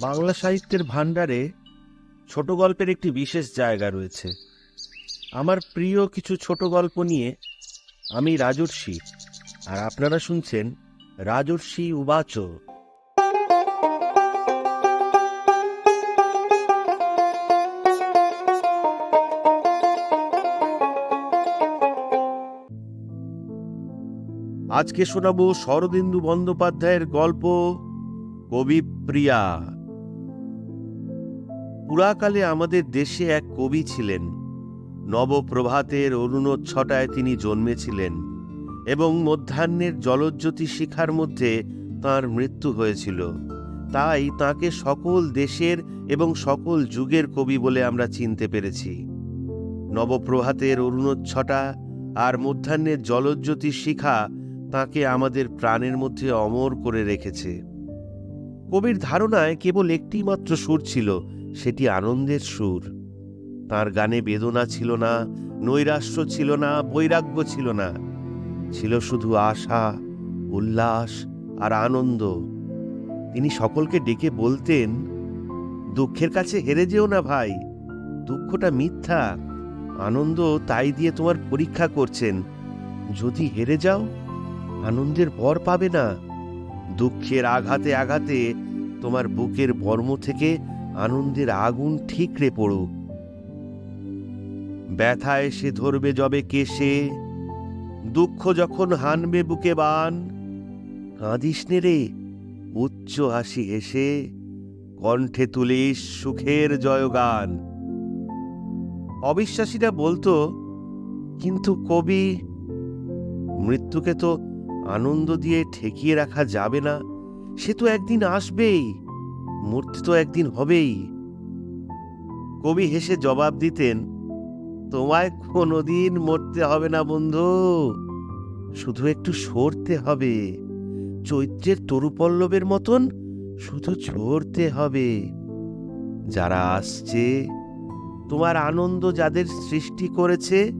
বাংলা সাহিত্যের ভাণ্ডারে ছোট গল্পের একটি বিশেষ জায়গা রয়েছে। আমার প্রিয় কিছু ছোট গল্প নিয়ে আমি রাজর্ষি, আর আপনারা শুনছেন রাজর্ষি উবাচ। আজকে শোনাবো শরদিন্দু বন্দ্যোপাধ্যায়ের গল্প কবিপ্রিয়া পুরাকালে আমাদের দেশে এক কবি ছিলেন। নবপ্রভাতের অরুণোচ্ছটায় তিনি জন্মেছিলেন এবং মধ্যাহ্নের জলজ্যোতি শিখার মধ্যে তার মৃত্যু হয়েছিল। তাই তাকে সকল দেশের এবং সকল যুগের কবি বলে আমরা চিনতে পেরেছি। নবপ্রভাতের অরুণোচ্ছটা আর মধ্যাহ্নের জলজ্যোতি শিখা তাকে আমাদের প্রাণের মধ্যে অমর করে রেখেছে। কবির ধারণায় কেবল একটি মাত্র সুর ছিল, সেটি আনন্দের সুর। তার গানে বেদনা ছিল না, নৈরাশ্য ছিল না, বৈরাগ্য ছিল না। ছিল শুধু আশা, উল্লাস আর আনন্দ। তিনি সকলকে ডেকে বলতেন, দুঃখের কাছে হেরে যেও না ভাই, দুঃখটা মিথ্যা। আনন্দ তাই দিয়ে তোমার পরীক্ষা করছেন। যদি হেরে যাও, আনন্দের পর পাবে না। দুঃখের আঘাতে আঘাতে তোমার বুকের বর্ম থেকে আনন্দের আগুন ঠিকরে পড়ুক। ব্যথা এসে ধরবে যবে কেশে, দুঃখ যখন হানবে বুকে বান। কাঁদিস নে রে, উচ্চ হাসি হেসে কণ্ঠে তুলিস সুখের জয়গান। অবিশ্বাসীরা বলতো, কিন্তু কবি, মৃত্যুকে তো আনন্দ দিয়ে ঠেকিয়ে রাখা যাবে না। সে তো একদিন আসবেই, মূর্তি তো একদিন হবেই। কবি হেসে জবাব দিতেন, তোমায় কোনোদিন মরতে হবে না বন্ধু, শুধু একটু সরতে হবে। চৈত্রের তরুপল্লবের মতন শুধু ঝরতে হবে। যারা আসছে, তোমার আনন্দ যাদের সৃষ্টি করেছে,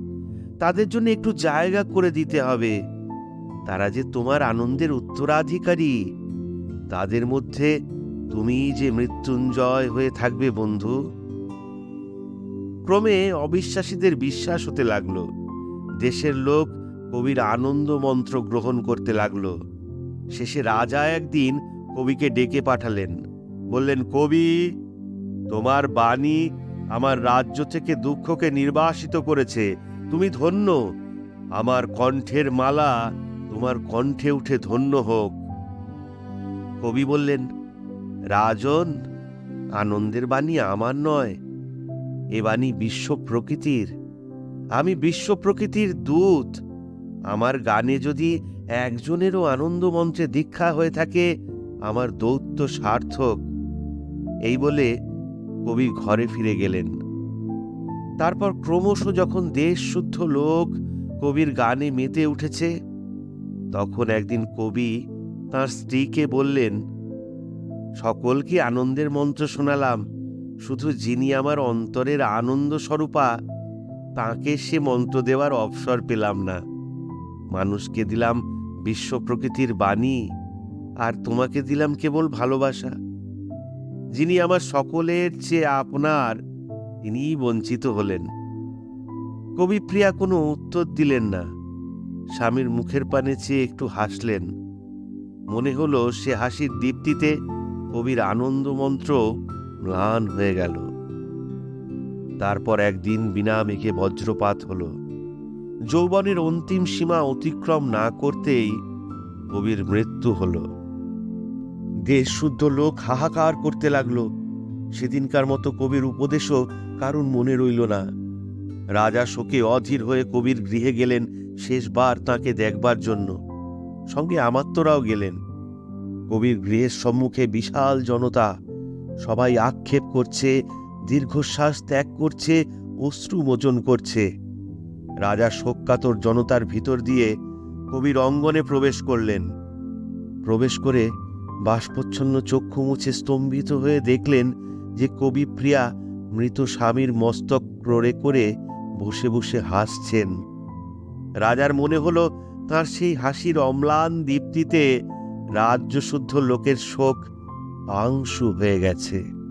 তাদের জন্য একটু জায়গা করে দিতে হবে। তারা যে তোমার আনন্দের উত্তরাধিকারী তাদের মধ্যে তুমি যে মৃত্যুঞ্জয় হয়ে থাকবে, বন্ধু। ক্রমে অবিশ্বাসীদের বিশ্বাস হতে লাগল। দেশের লোক কবির আনন্দ মন্ত্র গ্রহণ করতে লাগল। শেষে রাজা একদিন কবিকে ডেকে পাঠালেন। বললেন, কবি, তোমার বাণী আমার রাজ্য থেকে দুঃখকে নির্বাসিত করেছে। তুমি ধন্য। আমার কণ্ঠের মালা তোমার কণ্ঠে উঠে ধন্য হোক। কবি বললেন, রাজন, আনন্দের বাণী আমার নয়, এ বাণী বিশ্ব প্রকৃতির। আমি বিশ্ব প্রকৃতির দূত। আমার গানে যদি একজনেরও আনন্দ মঞ্চে দীক্ষা হয়ে থাকে, আমার দৌত্য সার্থক। এই বলে কবি ঘরে ফিরে গেলেন। তারপর ক্রমশ যখন দেশ শুদ্ধ লোক কবির গানে মেতে উঠেছে, তখন একদিন কবি তার স্ত্রীকে বললেন সকলকে আনন্দের মন্ত্র শোনালাম? শুধু যিনি আমার অন্তরের আনন্দ স্বরূপা তাকে সে মন্ত্র দেওয়ার অবসর পেলাম না। মানুষকে দিলাম বিশ্ব প্রকৃতির বাণী, আর তোমাকে দিলাম কেবল ভালোবাসা। যিনি আমার সকলের চেয়ে আপনার, তিনিই বঞ্চিত হলেন। কবিপ্রিয়া কোনো উত্তর দিলেন না। স্বামীর মুখের পানে চেয়ে একটু হাসলেন। মনে হলো সে হাসির দীপ্তিতে কবির আনন্দ মন্ত্র ম্লান হয়ে গেল। তারপর একদিন বিনা মেঘে বজ্রপাত হল। যৌবনের অন্তিম সীমা অতিক্রম না করতেই কবির মৃত্যু হল। দেশ শুদ্ধ লোক হাহাকার করতে লাগল। সেদিনকার মতো কবির উপদেশও কারণ মনে রইল না। রাজা শোকে অধীর হয়ে কবির গৃহে গেলেন শেষবার তাকে দেখবার জন্য। সঙ্গে আমাত্মরাও গেলেন। কবির গৃহের সম্মুখে বিশাল জনতা। সবাই আক্ষেপ করছে, দীর্ঘশ্বাস ত্যাগ করছে, অশ্রু মোচন করছে। রাজা শোককাতর জনতার ভিতর দিয়ে কবির অঙ্গনে প্রবেশ করলেন। প্রবেশ করে বাষ্পচ্ছন্ন চক্ষু মুছে স্তম্ভিত হয়ে দেখলেন যে কবি প্রিয়া মৃত স্বামীর মস্তক ক্রোড়ে করে বসে বসে হাসছেন। রাজার মনে হলো তার সেই হাসির অম্লান দীপ্তিতে রাজ্যশুদ্ধ লোকের শোক পাংশু হয়ে গেছে।